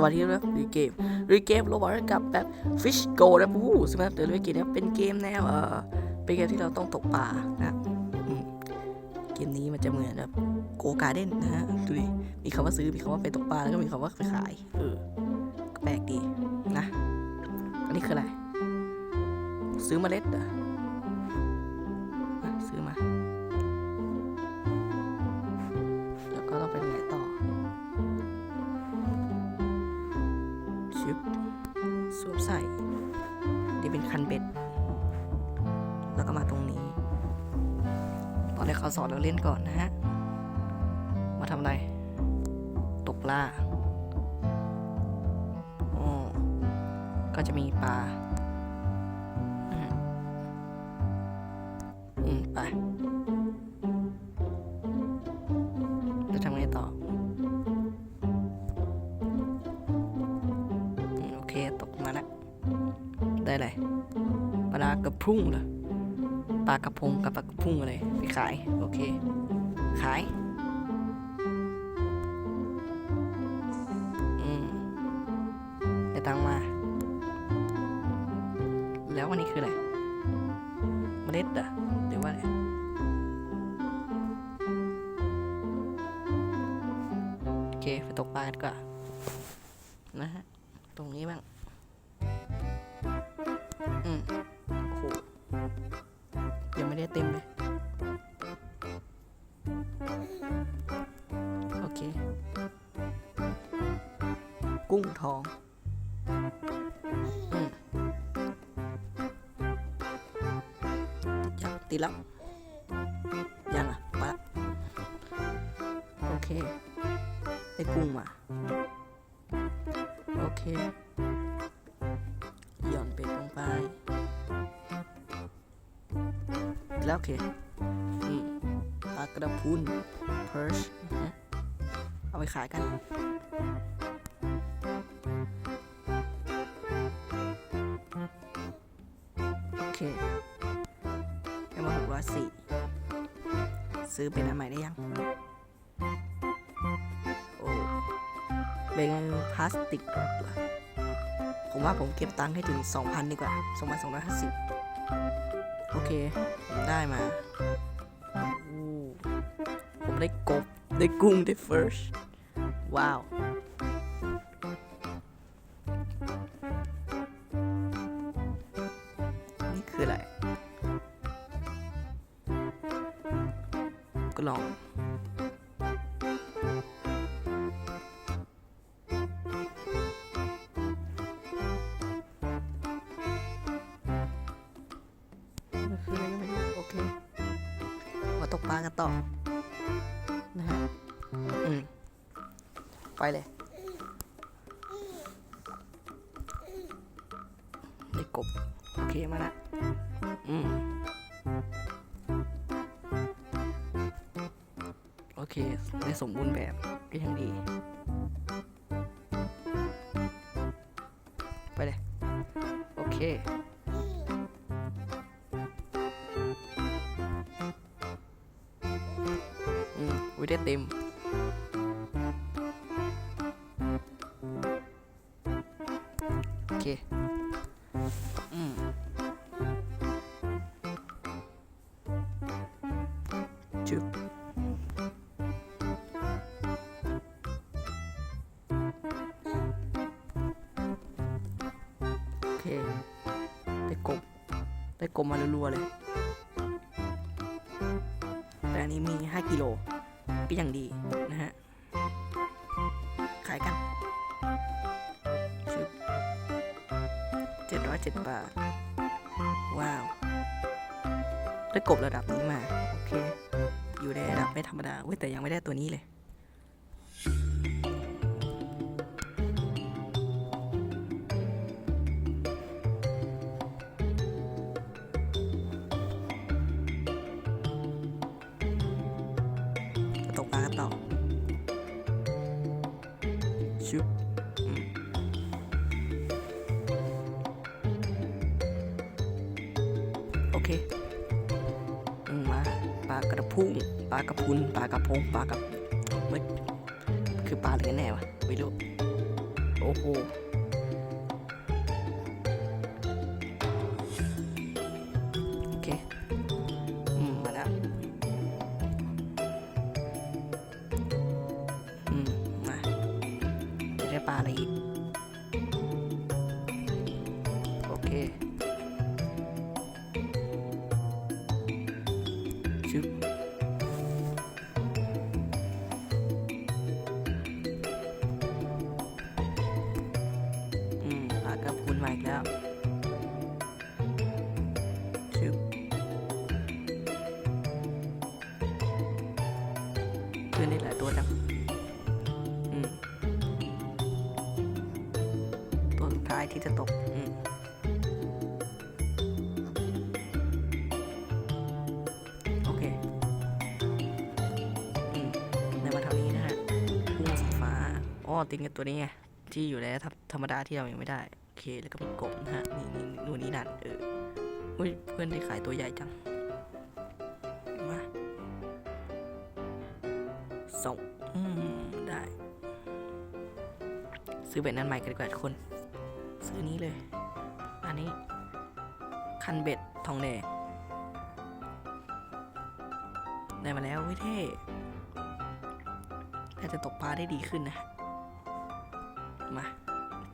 สวัสดีครับรีเกมรีเกมโรบอทกับแบบ Fish Go นะผู้ซึ่งนะเดี๋ยวรีเกมเนี้เป็นเกมแนวเออเป็นเกมที่เราต้องตกปลานะเกมนี้มันจะเหมือนแบบโกการ์เด้นนะฮะดูดิมีคำว่าซื้อมีคำว่าไปตกปลาแล้วก็มีคำว่าไปขายเออแปลกดีนะ อันนี้คืออะไร ซื้อเมล็ดเหรอ ล่นก่อนนะฮะ มาทำอะไร ตกปลาโอ้ก็จะมีปลาอืม ไปจะทำไงต่ออืมโอเค ตกมาแล้ว ได้เลยปลากระพุ้งเหรอ ปลากระพงกับปลากระพุ้งอะไรไปขาย โอเค ขายอืมได้ตังค์มา แล้ววันนี้คืออะไรเมล็ดเหรอหรือว่าอะไรโอเคไปตกปลากันดีกว่อนนะฮะ ตรงนี้บ้าง อืมโอ้โห ยังไม่ได้เต็มเลย โอเค กุ้งทองอืมยังติดแล้ว ยังอะมาละโอเค ได้กุ้งมา โอเค โอเคอืมปลากระพุนเพิร์ชนะเอาไปขายกันโอเคได้มาหกร้อยสี่ซื้อเป็นอันใหม่ได้ยัง โอ้เป็นพลาสติกหรอผมว่าผมเก็บตังค์ให้ถึง 2,000 ดีกว่า 2,250 โอเค ได้มา ผมได้กบ ได้กุ้ง ได้เฟิร์ช ว้าว มันคืออะไรก็ไม่รู้โอเคมาตกปลากันต่อนะฮะอืมไปเลยได้กบโอเคมาละอืมโอเคได้สมบูรณ์แบบก็ยังดี ไปเลย โอเค อืมวิได้เต็มโอเคอื อย่างดีนะฮะขายกันชึบเจ็ดร้อยเจ็ดบาท ว้าว ได้กบระดับนี้มา โอเค อยู่ในระดับไม่ธรรมดาเว้ยแต่ยังไม่ได้ตัวนี้เลย ชุบโอเคมาปลากระพุ้งปลากระพุนปลากระพงปลากระเฮ้ยคือปลาอะไรกันแน่วะไม่รู้โอ้โห พื่อนได้หลายตัวจังตัวสุดท้ายที่จะตกอโอเคอืมได้มาท่านี้นะฮะพุ่งสีฟ้าอ๋อติงกับตัวนี้ไง ที่อยู่ในธรรมธรรมดาที่เรายังไม่ได้ โอเค แล้วก็มีกบนะฮะ นี่นี่นู่นนี่นั่นเอออุ้ยเพื่อนได้ขายตัวใหญ่จัง ส่งอืมได้ ซื้อเบ็ดนั้นใหม่กันดีกว่าทุกคน ซื้อนี้เลย อันนี้ คันเบ็ดทองแดงได้มาแล้วเว้ยเท่น่าจะตกปลาได้ดีขึ้นนะ มา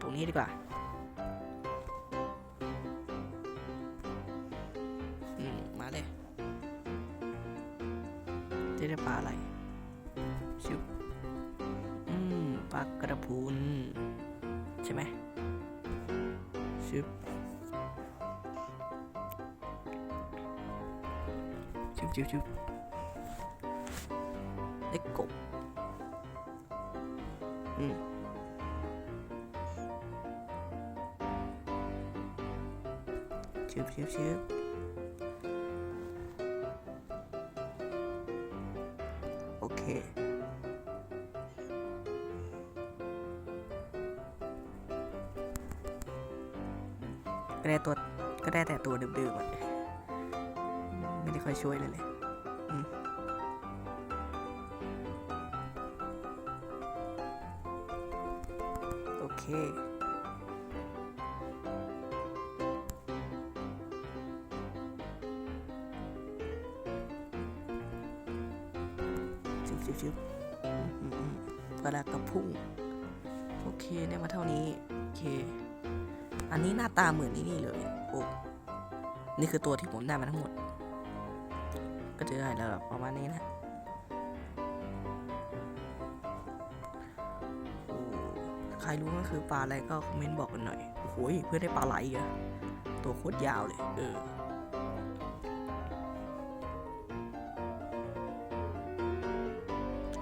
ตรงนี้ดีกว่าอืมมาเลยจะได้ปลาอะไร ปลากระพุนใช่ไหมชิบชิบชิบชิบเล็กกบอืมชึบชึบชึบโอเค ก็ได้ตัวก็ได้แต่ตัวเดิมๆอะไม่ได้ค่อยช่วยเลยเลยโอเค ชิบชิบชิบอืมอืมอืมปลากระพุ่ง โอเค ได้มาเท่านี้ โอเค อันนี้หน้าตาเหมือนนี่นี่เลย โอ้ นี่คือตัวที่ผมได้มาทั้งหมด ก็จะได้แล้วประมาณนี้นะใครรู้มันคือปลาอะไรก็คอมเมนต์บอกกันหน่อย โอ้โห เพื่อนได้ปลาไหลอะตัวโคตรยาวเลย เออ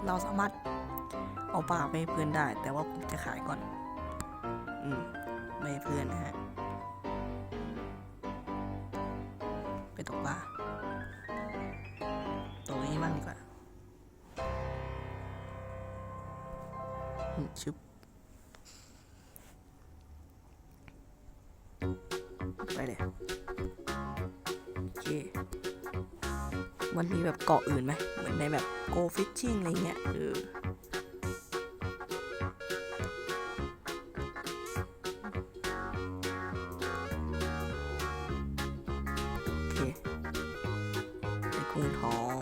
เราสามารถเอาปลาไปเพื่อนได้ แต่ว่าผมจะขายก่อน อืม ไม่ให้เพื่อนนะฮะ ไปตกปลาตรงนี้บ้างดีกว่าชุบไปเลยโอเค มันมีแบบเกาะอื่นไหม เหมือนในแบบโกฟิชชิ่งอะไรเงี้ยเออ กุ้งทอง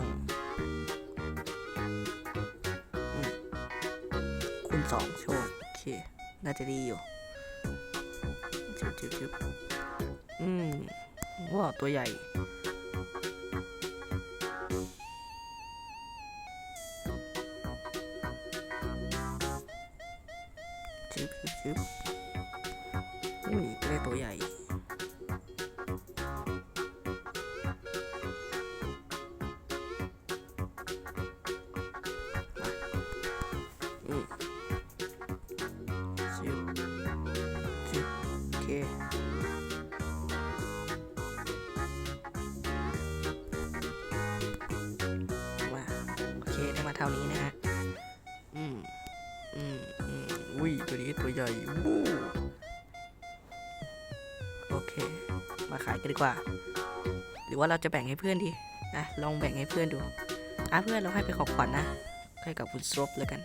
อคูณสองโชว์โอเค น่าจะดีอยู่จุบจุบจุบอืมว้าตัวใหญ่ชึบชึบชึบอุ้ยได้ตัวใหญ่ โอเคมาโอเคได้มาเท่านี้นะฮะ อืม อืม อืมอุ้ย ตัวนี้ตัวใหญ่วู้โอเค มาขายกันดีกว่า หรือว่าเราจะแบ่งให้เพื่อนดีนะลองแบ่งให้เพื่อนดู อะเพื่อนเราให้ไปขอขวัญนะให้กับคุณสโรบแล้วกัน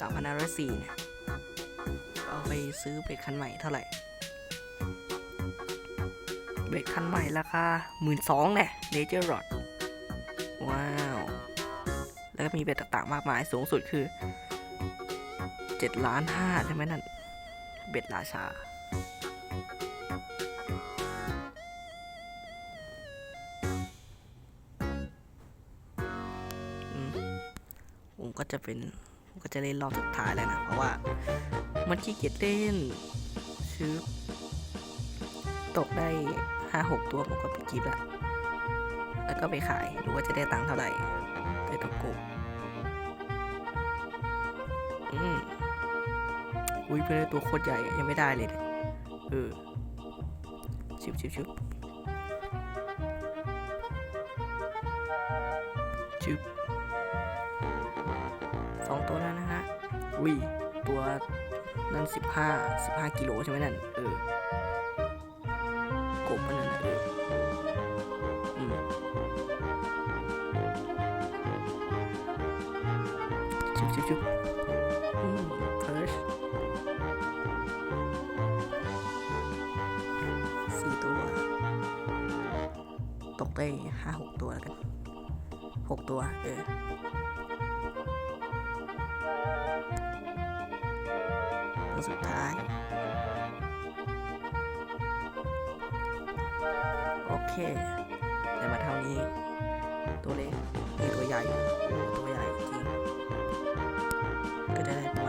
สามพันห้าร้อยสี่เนี่ยเอาไปซื้อเบรกคันใหม่เท่าไหร่ เบรกคันใหม่ราคาหมื่นสองเนี่ยเนเจอร์รอดว้าว แล้วก็มีเบรกต่างๆมากมายสูงสุดคือเจ็ดล้านห้าใช่ไหมนั่น เบ็ดราชาอืมผมก็จะเป็น ผมก็จะเล่นรอบสุดท้ายแล้วนะ เพราะว่ามันขี้เกียจเล่นชื่อตกได้ห้าหกตัวผมก็ไปกิฟละแล้วก็ไปขายดูว่าจะได้ตังค์เท่าไหร่ไปตกกุอืมอุ้ยเพื่อนตัวโคตรใหญ่ยังไม่ได้เลยเออชิบชิบชิบ อุ้ย ตัวนั่นสิบห้าสิบห้ากิโลใช่ไหมนั่น เออกบมันนั่นนะเออชุบชุบชุบอืมเฟิร์สสี่ตัว ตกได้ห้าหกตัวแล้วกันหกตัว เออ ตัวสุดท้าย โอเค ได้มาเท่านี้ ตัวเล็กนี่ตัวใหญ่ ตัวใหญ่จริงก็จะได้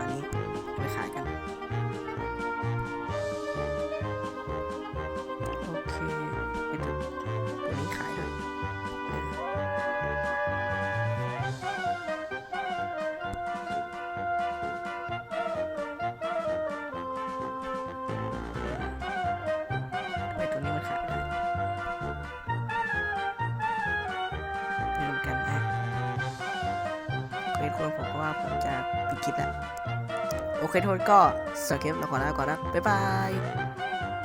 เป็นคนผมก็ว่าผมจะปิดคลิปแล้ว โอเคทุกคนก็สเก็ตเราขอลาก่อนนะ บ๊ายบาย